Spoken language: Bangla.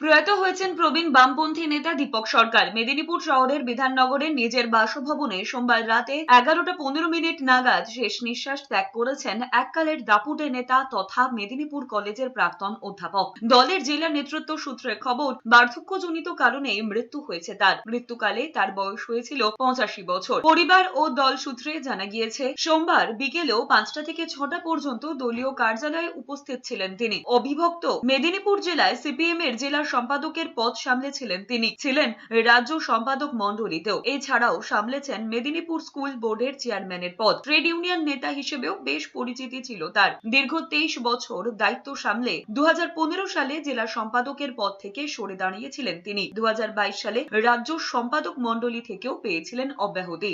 প্রয়াত হয়েছেন প্রবীণ বামপন্থী নেতা দীপক সরকার। মেদিনীপুর শহরের বিধাননগরের নিজের বাসভবনে সোমবার রাতে এগারোটা পনেরো মিনিট নাগাদ শেষ নিঃশ্বাস ত্যাগ করেছেন এককালের দাপুটে নেতা তথা মেদিনীপুর কলেজের প্রাক্তন অধ্যাপক। দলের জেলা নেতৃত্ব সূত্রে খবর, বার্ধক্যজনিত কারণে মৃত্যু হয়েছে তার। মৃত্যুকালে তার বয়স হয়েছিল পঁচাশি বছর। পরিবার ও দল সূত্রে জানা গিয়েছে, সোমবার বিকেলেও পাঁচটা থেকে ছটা পর্যন্ত দলীয় কার্যালয়ে উপস্থিত ছিলেন তিনি। অবিভক্ত মেদিনীপুর জেলায় সিপিএম এর জেলা সম্পাদকের পদ সামলেছিলেন তিনি। ছিলেন রাজ্য সম্পাদক মণ্ডলীতেও। এছাড়াও সামলেছেন মেদিনীপুর স্কুল বোর্ডের চেয়ারম্যানের পদ। ট্রেড ইউনিয়ন নেতা হিসেবেও বেশ পরিচিতি ছিল তার। দীর্ঘ তেইশ বছর দায়িত্ব সামলে দু হাজার পনেরো সালে জেলা সম্পাদকের পদ থেকে সরে দাঁড়িয়েছিলেন তিনি। দু হাজার বাইশ সালে রাজ্য সম্পাদক মণ্ডলী থেকেও পেয়েছিলেন অব্যাহতি।